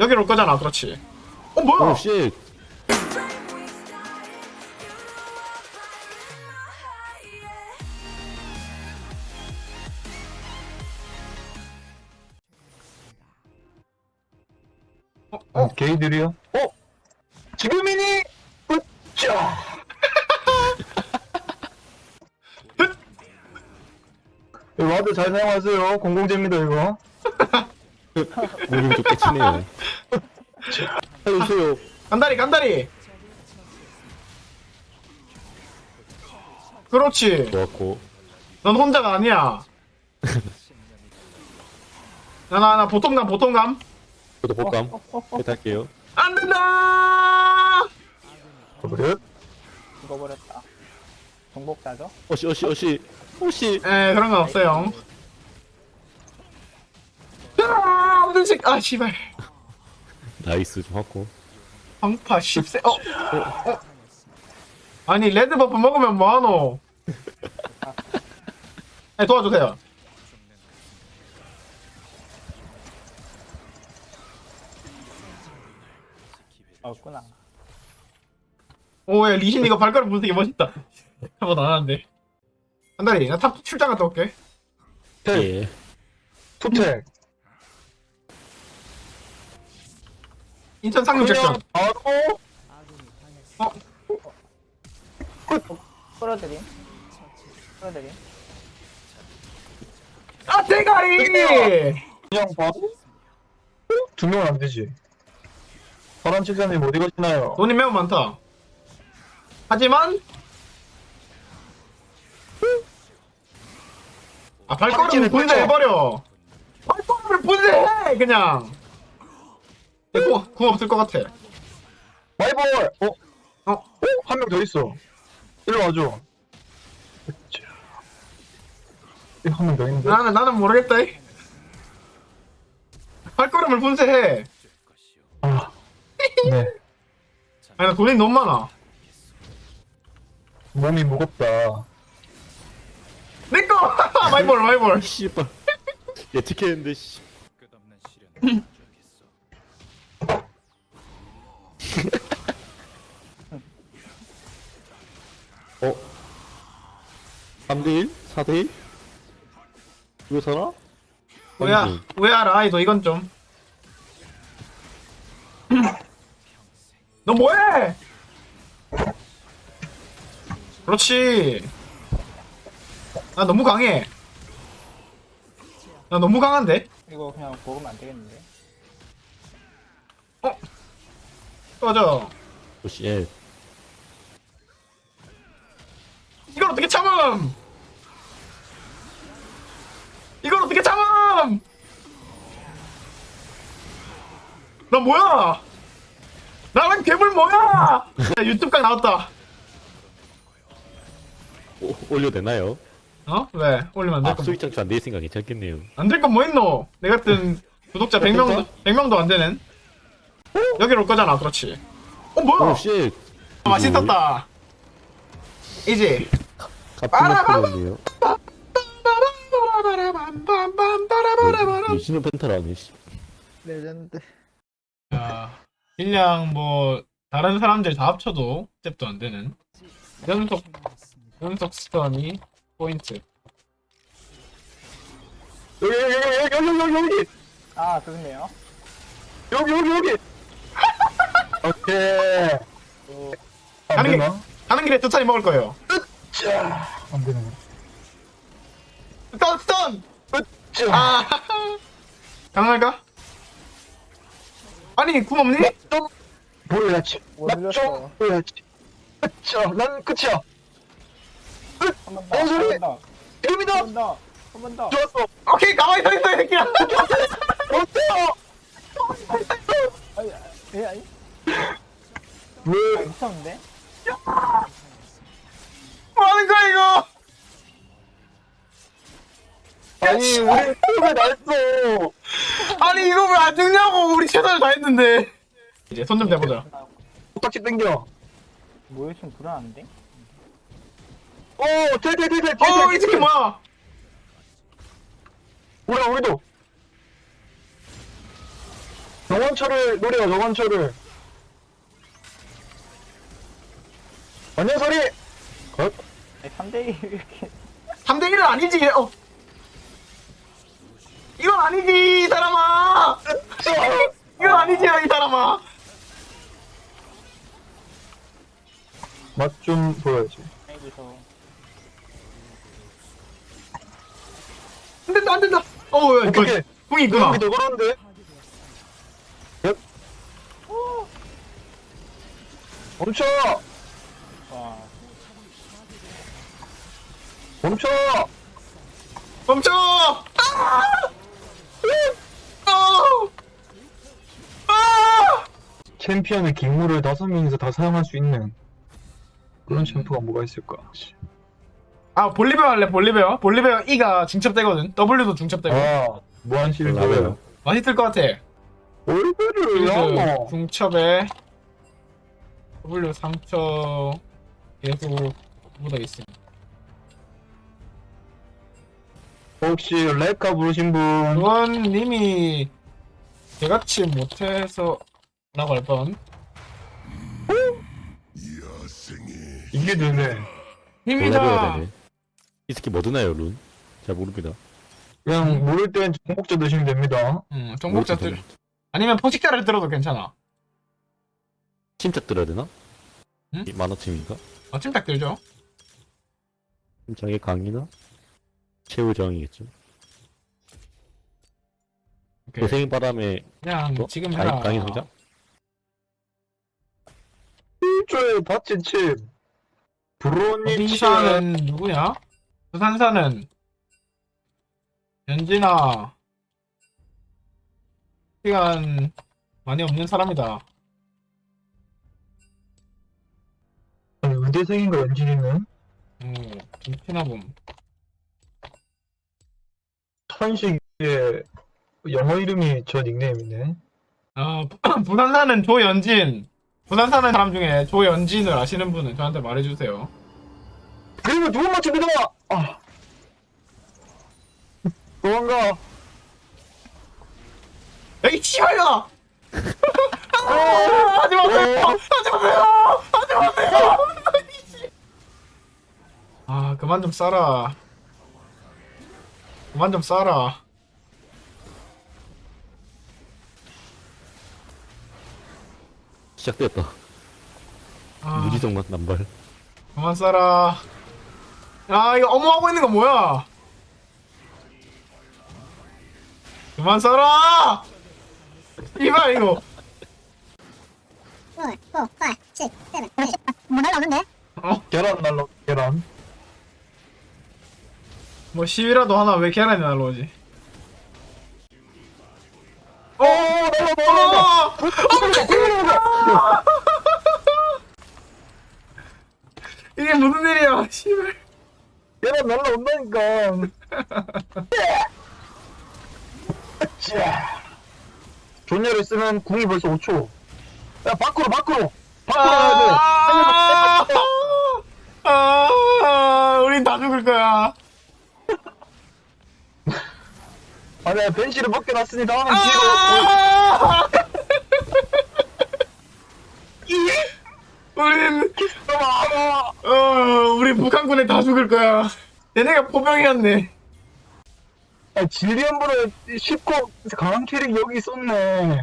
여기로 올 거잖아 그렇지 어 뭐야 오, 씨. 어, 게이들이요? 어? 지금이니? 으쌰! 이 와드 잘 사용하세요. 공공재입니다, 이거. 몸이 좀 깨치네요. 살려주세요. 간다리 간다리 그렇지 좋았고. 넌 혼자가 아니야 나나 나 보통감 보통감 저도 볼감. 배탈게요. 안 된다 그래? 죽어버렸다. 정복 자죠? 어씨, 어씨, 어씨. 어씨. 에 그런 건 없어요 아 무슨식 아 씨발 나이스, 좋았고. 황파 10세 어? 어? 아니 레드 버프 먹으면 뭐하노 네, 도와주세요 없구나. 오야 리신 이거 발가락 부는 게 멋있다 한 번도 안 하는데 한달이 나탑 출장 갔다 올게 예. 투택. 인천 상륙 작전 바로 끌어들임. 끌어들임. 아 대가리 그냥 바로? 두 명은 안 되지. 파란 칠사님 어디 가시나요? 돈이 매우 많다 하지만 아 발걸음을 분쇄해버려 발걸음을 분쇄해 그냥 궁, 궁 없을 것 같아 마이볼! 어? 어? 어? 한 명 더 있어. 일로 와줘. 으쌰. 한명 더 있는데? 나는 나는 모르겠다 이. 발걸음을 분쇄해 아. 네. 아니 나 돈이 너무 많아 몸이 무겁다. 내꺼 마이볼 마이볼 씨발. 예측했는데, 씨. 어? 3대1? 4대1? 이거 사나? 뭐야 아니지. 왜 알아 아이도 이건 좀 너 뭐해 그렇지 나 너무 강해 나 너무 강한데 이거 그냥 먹으면 안 되겠는데? 꺼져 어씨, 예. 이걸 어떻게 참음 이걸 어떻게 참음 나 뭐야 나랑 괴물 뭐야 야, 유튜브 각 나왔다 오, 올려도 되나요? 어? 왜? 올리면 안될 아, 건, 수익 창출 안돼 있으니까 괜찮겠네요. 안될 건 뭐 있노? 내 같은 구독자 100명도, 100명도 안 되는? 여기로 올 거잖아, 그렇지. 어, 뭐야? 오, 씨. 아, 맛있었다. 이지. 맥주였네요. 빠라바라바라밤밤밤빠라바라바람. 신호 펜타라네, 씨. 레전드. 야, 일량 뭐, 다른 사람들 다 합쳐도 잽도 안 되는. 연속, 연속 스턴이 포인트. 여기, 여기, 여기, 여기, 여기, 여기! 아, 그렇네요. 여기, 여기, 여기! 오케이. 안 가는 게- 되나? 가는 길에 두 차례 먹을 거예요. 자, 안 되네. 스턴, 스턴! 자, 아, 가능할까? 아니, 구 없니? 좀. 뭐 나좀 눌렸어. 보여야지. 그쵸, 난 끝이야. 한 번 더. 어, 한 소리! 번 더. 이름이다! 한 번 더. 한 번 더. 좋았어. 오케이, 가만히 서 있어, 이 새끼야. 어때요? 아니, 예, 아니. 왜? 미쳤는데? 뭐 하는 거야, 이거? 아니, 우리 꿈에 날어 아니, 이거 왜 안 죽냐고, 우리 최선을 다했는데. 이제 손 좀 대보자. 코딱지 땡겨. 뭐야, 좀 불안한데? 오, 돼. 어, 이 새끼 뭐야? 우리, 우리도. 정원철을 노려 정원철을 완전 소리 컷 3대1 이렇게. 3대1은 아니지 어. 이건 아니지 이 사람아. 이건 아니지 이 사람아. 맛 좀 보여야지 안 된다 안 된다. 어우 야, 이거 어떻게 궁이 있구나. 여기 더 그런데? 멈춰 멈춰! 멈춰! 아! 아! 아! 챔피언의 기물을 다섯 명이서 다 사용할 수 있는 그런 챔프가 뭐가 있을까 아 볼리베어 할래 볼리베어? 볼리베어 E가 중첩되거든. W도 중첩되고 아 무한 실드. 라베요. 맛있을 것 같아. 얼굴을 필드 야뭐 중첩에 W 상처 계속 묻어있음 혹시 레카 부르신 분 의원님이 개같이 못해서 라고 할 뻔 이게 되네 힘이다 몰라줘야 되네. 이 새끼 뭐 드나요, 룬? 잘 모릅니다. 그냥 모를 땐 정복자 드시면 됩니다 응 정복자 뭐들 아니면 포식자를 들어도 괜찮아 침착 들어야 되나? 응? 이 만화침인가? 아 침딱 들죠 침착의 강이나? 최후 저항이겠죠. 오케이. 고생 바람에 그냥 뭐? 지금 해라 강이 성장? 1조에 다친 칩 브로님 칩 어디사는 누구냐? 부산사는 연진아 시간 많이 없는 사람이다 아니, 의대생인가 연진이는 어, 김치나 봄 천식의 영어 이름이 저 닉네임이네. 아, 부- 부산 사는 조연진. 부산 사는 사람 중에 조연진을 아시는 분은 저한테 말해주세요. 그리고 두번 맞춥니다 아. 도망가. 에이 씨발야! 아, 하지 마세요! 하지 마세요! 하지 마세요! 아 그만 좀 싸라 그만 좀 싸라 시작되었다. 아, 무지성만 남발. 그만 싸라 아 이거 어머하고 있는 거 뭐야 그만 싸라 이봐 이거 four, four, five, six, seven, eight. 뭐 날라오는데? 계란 날라 계란 뭐 시위라도 하나 왜 계란이 날라오지? 어! 날라 어! 이게 무슨 일이야 씨발. 계란 날라온다니까. 자 존예를 쓰면 궁이 벌써 5초. 야 밖으로 밖으로. 밖으로 가야 돼 아, 아, 우린 다 죽을 거야. 아니야 벤시를 벗겨놨으니 다음엔 뒤로 아! 우린 아, 어, 우리 북한군에 다 죽을 거야. 얘네가 포병이었네. 아, 질리언보다 쉽고 강한 캐릭 여기 있었네